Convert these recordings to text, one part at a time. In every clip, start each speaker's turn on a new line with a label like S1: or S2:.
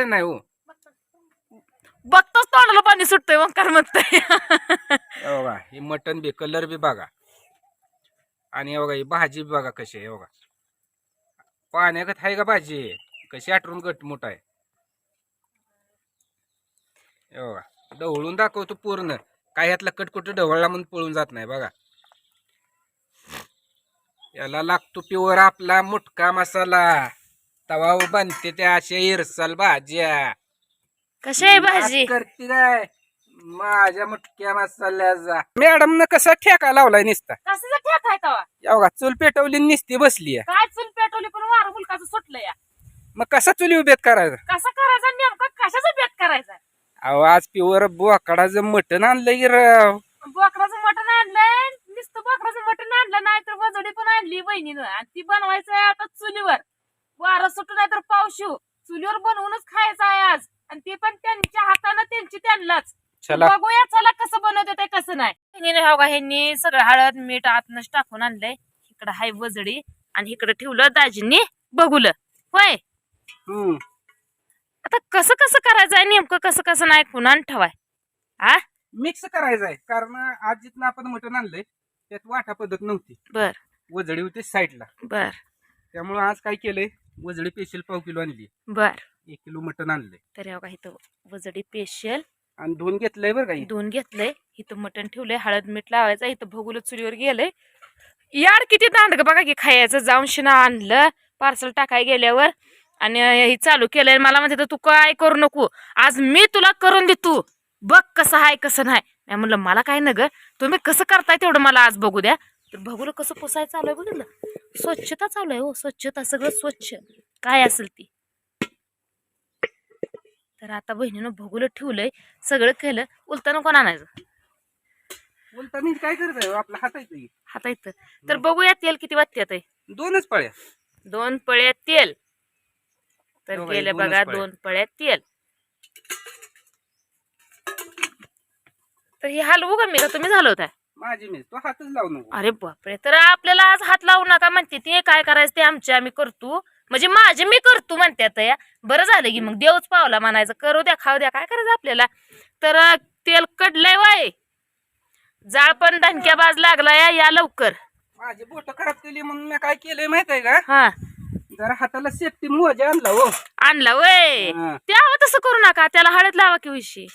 S1: काय नाही हो.
S2: बघताच तोंडाला पाणी सुटतंय मग म्हणतंय.
S1: हे बघा हे मटन बी कलर बी बघा. आणि हे बघा ही भाजी बी बघा कशी आहे हे बघा. पाण्यागत आहे का भाजी? कशी आठवून गट मोठा आहे. हे बघा ढवळून दाखवतो पूर्ण. काय ह्यातला कटकुट ढवळला म्हणून पळून जात नाही बघा. याला लागतो प्युअर आपला मुटका मसाला. तवा बनते त्या अशा इरसाल भाज्या.
S2: कशी आहे भाजी?
S1: आज करते काय? माझ्या मुटक्या मसाल्याचा. मॅडम न कसा ठेका लावलाय निसता?
S2: कशाचा ठेक आहे तवा?
S1: एवढा चूल पेटवली न निसती बसली
S2: काय चूल पेटवली पण वारं मुलकाचं सुटलं या.
S1: मग कसा चुली उभेत करायचा?
S2: कसं करायचं नेमका कशाचा बेत करायचा?
S1: अहो आज प्युअर बोकडाचं मटण आणलं की राव.
S2: बोकडाचं मटण आणलंय नुसतं बोकडाचं मटण आणलं नाही तर वजडी पण आणली बहिणीनं. आणि ती बनवायचं आहे आता चुलीवर. वारं सुटू नाही तर पावशू. चुलीवर बनवूनच खायचं आहे आज. आणि ते पण त्यांच्या हातानं त्यांची त्यांनाच.
S1: चला.
S2: बघूया चला कसं बनवते ते कसं नाही. ह्यांनी हो का ह्यांनी सगळं हळद मीठ आतनच टाकून आणलंय. इकडं हाय वजडी आणि इकडं ठेवलं दाजींनी बघुलं. होय? आता कसं कसं करायचं आहे? नेमकं कसं कसं नाही कुणा ठेवाय. आ?
S1: मिक्स करायचं आहे. कारण आज जिथनं आपण मटण आणलंय. त्यात वाटा पद्धत नव्हती.
S2: बर.
S1: वजडी होती साईडला.
S2: बर.
S1: त्यामुळे आज काय केलंय? वजडी पेशल पाव किलो आणली.
S2: बर.
S1: एक किलो मटण आणलंय.
S2: तर हो इथं वजडी पेशल.
S1: आणि धुवून घेतलंय बरं का हे.
S2: दोन घेतलंय. इथं मटण ठेवलंय हळद मीठ लावायचं इथं भगुलं चुलीवर गेलंय. यार किती दांडग बघा की खायचं जाऊन शिना आणलं पार्सल टाकाय गेल्यावर. आणि हे चालू केलंय मला म्हणते तू काय करू नको? आज मी तुला करून देतो बघ कसं आहे कसं नाही. मी म्हणलं मला काय न ग तुम्ही कसं करताय तेवढं मला आज बघू द्या. तर बघूलं कसं पुसाय चालू आहे बघितलं? स्वच्छता चालू आहे हो स्वच्छता सगळं स्वच्छ. काय असेल ती? तर आता बहिणीनं भगुलं ठेवलंय सगळं केलं उलताना कोण आणायचं.
S1: काय करत आहे आपला हात आहे
S2: हाता इथं तर. बघूया तेल किती वाटते
S1: दोनच पळ्या.
S2: दोन पळ्या तेल. तर
S1: हो बाई,
S2: केलं
S1: दोनच
S2: बघा
S1: पळ्या.
S2: दोन पळ्या तेल. तर हे हलवू का मी? का तुम्ही झालं
S1: माझी मी तो हातच लावू नको.
S2: अरे बापरे तर आपल्याला आज हात लावू नका म्हणते ते. काय करायचं ते आमचे आम्ही करतो. म्हणजे माझे मी करतो म्हणते आता या. बरं झालं की मग देवच पावला म्हणायचं. करू द्या खाऊ द्या काय करायचं आपल्याला? तर तेल कडलंय वाय. जाळ पण धनक्या बाज लागला या या लवकर.
S1: माझी बोट खराब केली म्हणून मी काय केलंय माहीत आहे का?
S2: हा.
S1: जरा हाताला सेफ्टी मोजा आणला हो.
S2: आणला वय.
S1: हा.
S2: त्यावर तसं करू नका. त्याला हळद लावा की विषयी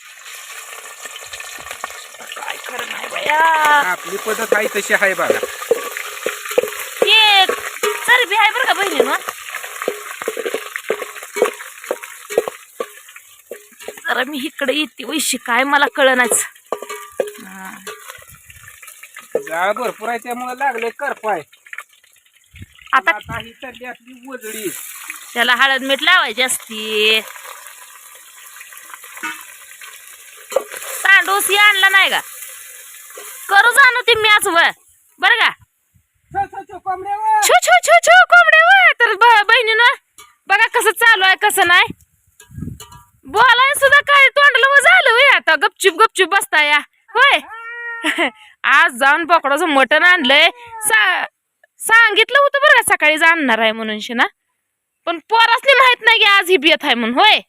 S2: काय खरं नाही बया
S1: आपली पद्धत आहे तशी आहे बघा.
S2: ते चरबी आहे बरं का बहिणी जरा मी इकडे येते वैशी काय मला कळनाच.
S1: जाळ भरपूर आहे त्यामुळे लागले करपाय.
S2: आता
S1: आता ही चालली आपली वजडी.
S2: त्याला हळद मीठ लावायची असती. ही आणला नाही का? करू जाणू ते मॅच व बरं का?
S1: छो, छो, छो.
S2: छू छू छू छू कोंबडे व तर बहिणीनं बघा कसं चालू आहे कसं नाही. बोलाय सुद्धा काय तोंडलं मग झालं होय आता. गपचूप गपचूप बसता या. होय. आज जाऊन पकडाचं मटण आणलंय. सा सांगितलं होतं बरं सकाळी जाणणार आहे म्हणून शिना. पण पोरासनी माहीत नाही की आज ही बेत आहे म्हणून. होय.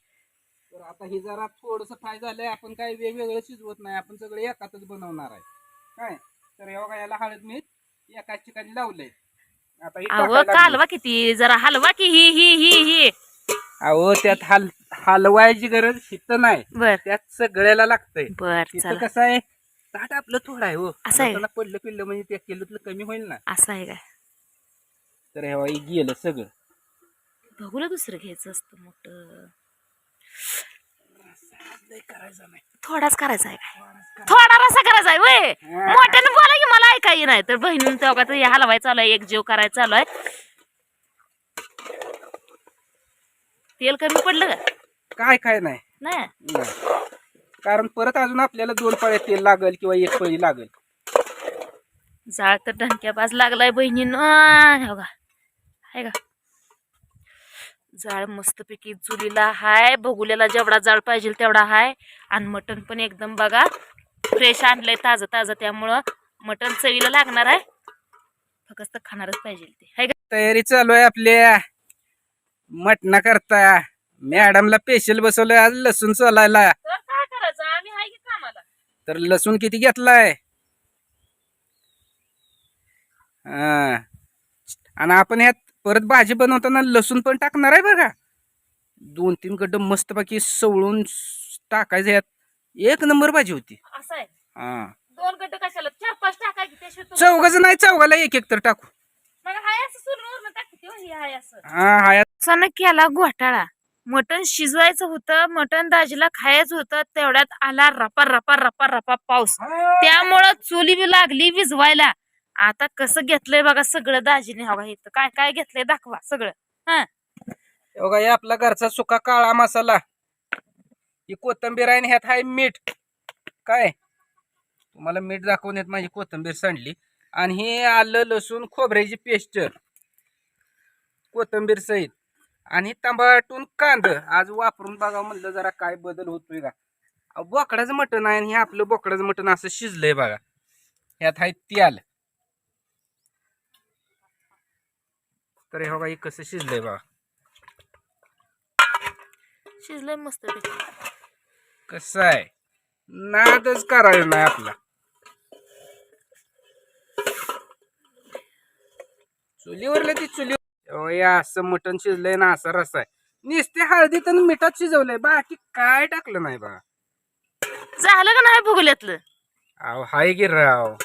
S1: आता ही जरा थोडस फ्राय झालंय आपण काय वेगवेगळं शिजवत नाही आपण सगळं एकातच बनवणार आहे. काय? तर हे बघा याला हळद मीठ एकाच ठिकाणी लावलंय. आता हे
S2: अहो
S1: टाकायला लागले.
S2: कालवा किती? जरा हलवा की ही ही ही ही?
S1: अहो त्यात हल हलवायची गरज हित नाही.
S2: बर.
S1: त्यात सगळ्याला लागतंय.
S2: बर
S1: तिथं
S2: चला.
S1: कसं आहे ताट आपलं थोडं आहे हो.
S2: असं आहे.
S1: नंतरनं पडलं पिल्लं म्हणजे ते केलं तर कमी होईल ना.
S2: असं आहे काय?
S1: तर हे बघा, हे गेलं सगळं.
S2: बघूला दुसरं घ्यायचं असतं मोठं. थोडाच करायचा आहे काय? थोडा रसा करायचा आहे वय. मोठ्यानं बोला की मला ऐकाय नाही तर बहिणीनं तेव्हा का हे हलवाय चालू आहे एक जीव करायचा चालू आहे. तेल कमी पडलं का?
S1: काय काय नाही.
S2: नाही.
S1: कारण परत अजून आपल्याला दोन पळ्या तेल लागल किंवा एक पळी लागल.
S2: जाळ तर ढंक्या बाज लागलाय बहिणीनं. हे बघा. आहे का? जाळ मस्तपैकी चुलीला हाय. बघुल्याला जेवढा जाळ पाहिजे तेवढा हाय. आणि मटण पण एकदम बघा फ्रेश आणलंय ताजं ताजं. त्यामुळं मटण चवीला लागणार आहे. फक्त खाणारच पाहिजे ते. हाय का?
S1: तयारी चालू आहे आपल्या मटणा करता. मॅडमला पेशल बसवलंय आज लसूण चालायला.
S2: तर काय करायचं? आम्ही आहे की कामाला?
S1: तर लसूण किती घेतलाय? हा. आणि आपण ह्यात परत भाजी बनवताना लसूण पण टाकणार आहे बघा. दोन तीन गड्ड मस्तपैकी सवळून टाकायचं यात. एक नंबर भाजी होती.
S2: असं आहे?
S1: हा.
S2: दोन गड्ड कशाला? चार पाच टाकायची त्याशिवाय तू-
S1: चौघाचं नाही चौघाला एक एक तर टाकू.
S2: मग हाय असं सोलून टाकते हो, हे हाय असं.
S1: हा हा यात
S2: सन केला घोटाळा. मटण शिजवायचं होतं मटण दाजीला खायचं होतं तेवढ्यात आला रपा रपा रपा रपा पाऊस. त्यामुळं चुली बी लागली विजवायला आता कसं घेतलंय बघा सगळं दाजीने. हो हवा इथं काय काय घेतलंय दाखवा सगळं. हा.
S1: हो बघा हे आपला घरचा सुका काळा मसाला. ही कोथंबीर आहे आणि ह्यात आहे मीठ. काय? तुम्हाला मीठ दाखवून येत माझी कोथंबीर सांडली. आणि हे आलं लसूण खोबऱ्याची पेस्ट. कोथंबीर सहित. आणि तंबाटून कांद. आज वापरून बघा म्हणलं जरा काय बदल होतोय का. अहो, बोकडाचं मटण आहे आणि हे आपलं बोकडाचं मटण असं शिजलंय बघा. ह्यात आहे तेल तर हे बघा हे कसं शिजलंय बघा.
S2: शिजलंय मस्त
S1: कसं आहे? नादच करायला नाही आपला. चुलीवरलं ती चुली असं मटण शिजलंय ना असा रसा आहे. नुसते हळदीत आणि मिठात शिजवलंय बाकी काय टाकलं नाही बघा.
S2: झालं का नाही भुगल्यातलं?
S1: अहो हाय गिर राव.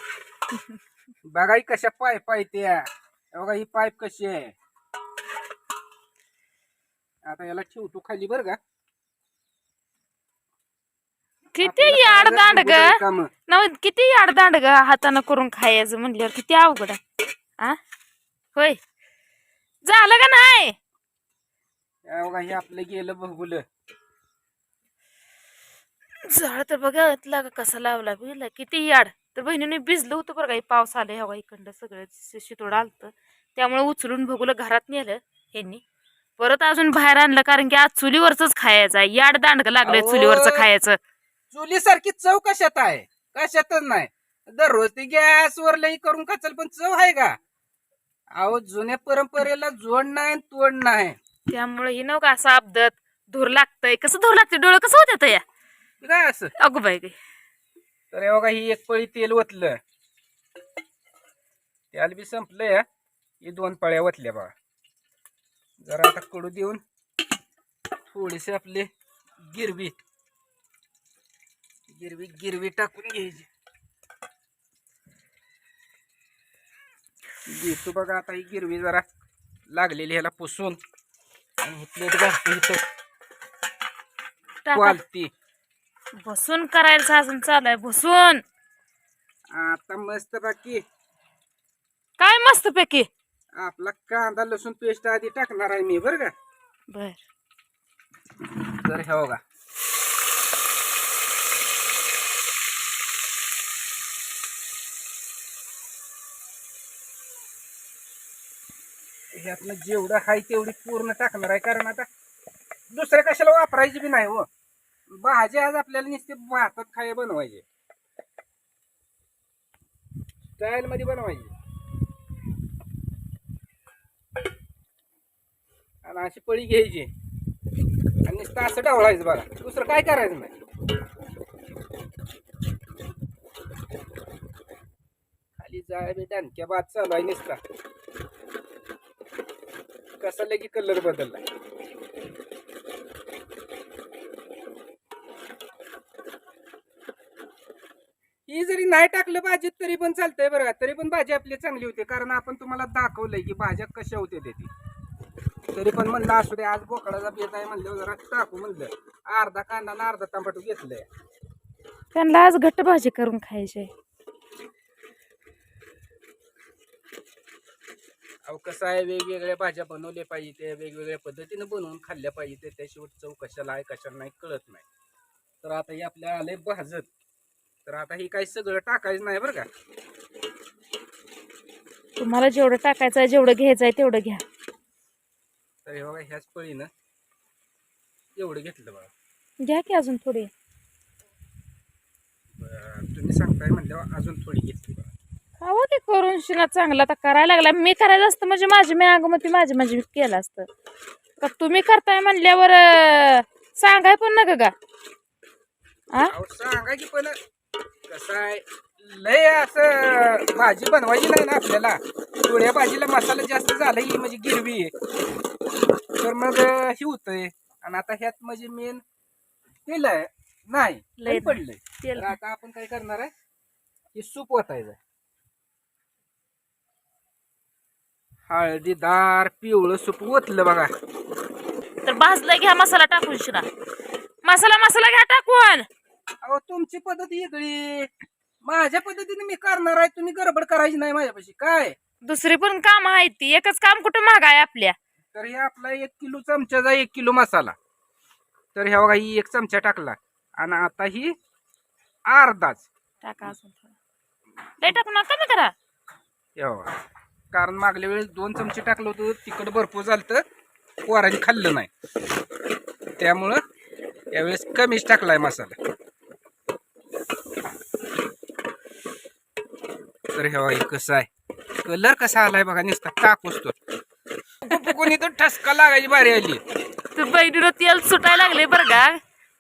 S1: बघा ही कशा पाईप आहे त्या बघा ही पाईप कशी आहे. आता याला ठेवतो खाली बरं का?
S2: किती
S1: आपल्याला
S2: याड
S1: काय
S2: दांड ग?
S1: कामं.
S2: नव किती याड दांड ग हातानं करून खायचं म्हणल्यावर किती अवघड आहे. आ? होय. झालं का नाही?
S1: बघा हे आपलं गेलं बघुलं.
S2: झाड तर बघा लागा कसा लावला बिला. किती याड. तर बहिणीने भिजलं होतं बरं का हे पाऊस आले हवा इकडं सगळं शितोड आलतं. त्यामुळे उचलून बघूला घरात नेलं ह्यांनी. परत अजून बाहेर आणलं कारण की आज चुलीवरच खायचं याड दांडग लागलंय
S1: अहो.
S2: चुलीवरचं खायचं.
S1: चुली सारखी चव कशात आहे? कशातच नाही. दररोज ती गॅसवर लई करून खाचल पण चव आहे का? अहो जुन्या परंपरेला जोड नाही तोड नाही.
S2: त्यामुळे हे नव्हतं असं अपदत धूर लागतंय. कसं धूर लागते डोळं कसं होत्यात या?
S1: हे काय असं?
S2: अगो बाई गे.
S1: तर हे बघा ही एक पळी तेल ओतलं. त्याला बी संपलंय हा. ही दोन पळ्या ओतल्या बघा. जरा आता कडू देऊन थोडीशी आपली गिरवी गिरवी गिरवी टाकून घ्यायची. घेतो बघा आता ही गिरवी जरा लागलेली ह्याला पुसून. आणि ही प्लेट घालतो इथं. वालती.
S2: बसून करायचं अजून चालू आहे बसून.
S1: आता मस्त बाकी
S2: काय मस्त पैकी
S1: आपला कांदा लसूण पेस्ट आधी टाकणार आहे मी बरं का?
S2: बर.
S1: तर हे बघा. ह्यातनं जेवढं आहे तेवढी पूर्ण टाकणार आहे कारण आता दुसऱ्या कशाला वापरायची बी नाही हो. भाजी आज आपल्याला नुसते भातात खाय बनवायचे. स्टाईल मध्ये बनवायची. आणि अशी पळी घ्यायची. आणि नुसतं असं ढवळायचं बघा. दुसरं काय करायचं नाही. खाली जाय बी डणक्या बाद चालू आहे नुसता. कसा लगी कलर बदलला. ही जरी नाही टाकलं भाजीत तरी पण चालतंय बरं तरी पण भाजी आपली चांगली होते. कारण आपण तुम्हाला दाखवलंय की भाज्या कशा होते ते ती तरी पण म्हणलं असू दे आज बोकडाचा बेत आहे म्हणलं जरा टाकू म्हणलं. अर्धा कांदा आणि अर्धा टमाटो घेतलंय.
S2: त्यांना आज घट्ट भाजी करून खायची
S1: अहो कसं आहे वेगवेगळ्या भाज्या बनवल्या पाहिजे त्या वेगवेगळ्या पद्धतीनं बनवून खाल्ल्या पाहिजे त्याशिवाय चव कशाला आहे कशाला नाही कळत नाही. तर आता हे आपल्या आले भाजत. तर आता हे काही सगळं टाकायचं नाही बरं का.
S2: तुम्हाला जेवढं टाकायचं आहे जेवढं घ्यायचं आहे तेवढं घ्या.
S1: तर हे बघा ह्याच पळीनं एवढं घेतलं बघा.
S2: घ्या की अजून थोडी.
S1: तुम्ही सांगताय म्हणल्यावर अजून थोडी घेतली बघा.
S2: खावा की करून शिना चांगला आता करायला लागला. मी करायचं असतं म्हणजे माझी मी अगं मग ती माझी माझी केलं असतं. तर तुम्ही करताय म्हणल्यावर सांगाय पण नका का?
S1: सांगा की पण कसं आहे? लय असं भाजी बनवायची नाही ना आपल्याला. थोड्या भाजीला मसाला जास्त झाला ही म्हणजे गिरवी. तर मग ही होतंय. आणि आता ह्यात म्हणजे मेन तेल आहे नाही
S2: लय
S1: लय पडलंय.
S2: तेल
S1: तर आता आपण काय करणार आहे? हे सूप ओतायचं हळदीदार पिवळं सूप ओतलं बघा.
S2: तर भाजला घ्या मसाला टाकून शिरा. मसाला मसाला घ्या टाकून.
S1: अहो तुमची पद्धत वेगळी. माझ्या पद्धतीने मी करणार आहे. तुम्ही गडबड करायची नाही माझ्यापाशी. काय?
S2: दुसरी पण काम आहेत ती. एकच काम कुठं महाग आहे आपल्या.
S1: तर हे आपला एक किलो चमच्याचा एक किलो मसाला. तर ह्या बघा ही एक चमचा टाकला. आणि आता ही अर्धाच.
S2: टाका अजून थोडं. लय टाकून नका कमी करा
S1: हे बघा. कारण मागल्या वेळेस दोन चमचे टाकलं होतं तिखट भरपूर झालं पोरांनी खाल्लं नाही. त्यामुळं यावेळेस कमीच टाकलाय मसाला. तर हे बघा हे कसं आहे. कलर कसा आलाय बघा नुसता टाकूच तो. कोणी तर ठसका लागायची बारी आली
S2: तर बहिणीनं तेल सुटायला लागले बरं का?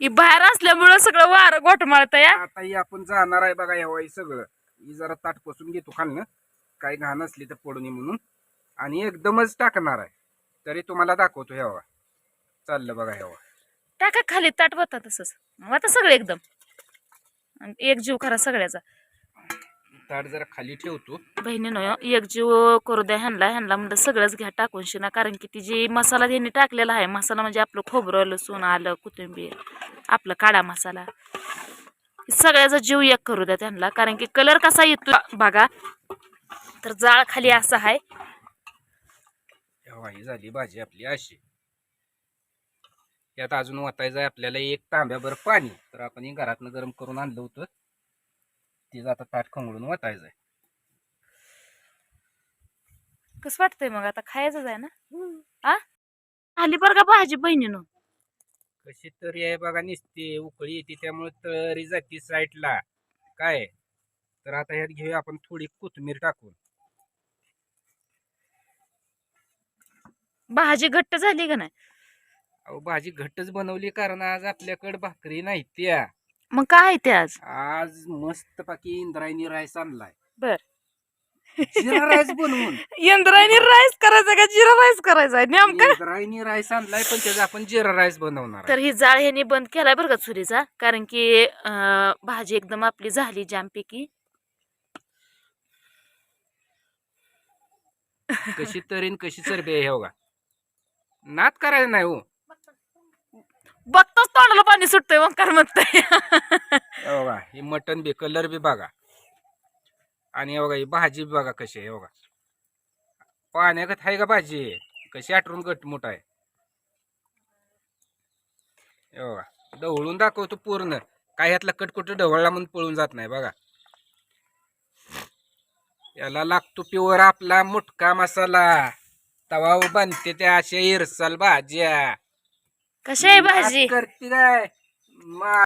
S2: ही बाहेर असल्यामुळं सगळं वारं गोठमाळत या
S1: आता ही आपण जाणार आहे बघा ह्या सगळं. ही जरा ताट पसून घेतो खालनं. काही घाण असली तर पडू नये म्हणून. आणि एकदमच टाकणार आहे. तरी तुम्हाला दाखवतो ह्या चाललं बघा ह्या
S2: टाका खाली ताट बता तसंच. मग आता सगळं एकदम. आणि एक जीव करा सगळ्याचा.
S1: ताट जरा खाली ठेवतो.
S2: बहिणीनं एक जीव करू द्या ह्यांना ह्यांना म्हणजे सगळंच घ्या टाकून शिना. कारण की ती जी मसाला त्यांनी टाकलेला आहे मसाला म्हणजे आपलं खोबरं लसूण आलं कोथिंबीर आपलं काळा मसाला. सगळ्याचा जीव एक करू द्या त्यांना. कारण की कलर कसा येतो बघा. तर जाळ खाली असं आहे.
S1: झाली भाजी आपली अशी. यात अजून वाटायचं आहे आपल्याला एक तांब्याभर पाणी. तर आपण हे घरातनं गरम करून आणलं होतं. तिचं आता ताट खंगळून वाटायचं आहे.
S2: कसं वाटतंय मग? आता खायचंच आहे ना? आ? आली बरं का भाजी बहिणीनं?
S1: कशी तरी आहे बघा निसते उकळी येते त्यामुळे तरी जाते साईडला. काय? तर आता ह्यात घेऊया आपण थोडी कोथिंबीर टाकून.
S2: भाजी घट्ट झाली का नाही?
S1: अहो भाजी घट्टच बनवली कारण आज आपल्याकडे भाकरी नाही त्या.
S2: मग काय आहे ते आज?
S1: आज मस्त पाकी इंद्रायणी राईस आणलाय.
S2: बर.
S1: जिरा राईस बनवून.
S2: इंद्रायणी राईस करायचा का जिरा राईस करायचा आहे? नेमका?
S1: इंद्रायणी राईस आणलाय पण त्याचा आपण जिरा राईस बनवणार
S2: तर
S1: आहे.
S2: ही जाळ ह्यानी बंद केलाय बरं का चुरीचा कारण की अं, भाजी एकदम आपली झाली जामपैकी.
S1: कशी तरीन कशी चरबी आहे हे बघा. नात करायचं नाही हो.
S2: बघतोच तोंडाला पाणी सुटतंय मग काय म्हणतंय.
S1: हे बघा ही मटन बी कलर बी बघा. आणि हे बघा ही भाजी बी बघा कशी आहे हे बघा. पाण्यागत आहे का भाजी? कशी आठवून गटमुट आहे. हे बघा ढवळून दाखवतो पूर्ण. काय यातला कटकुट ढवळला म्हणून पळून जात नाही बघा. याला लागतो प्युअर आपला मुटका मसाला. तवा बनते त्या अशा इरसाल भाज्या.
S2: कशी आहे भाजी?
S1: करते काय? मा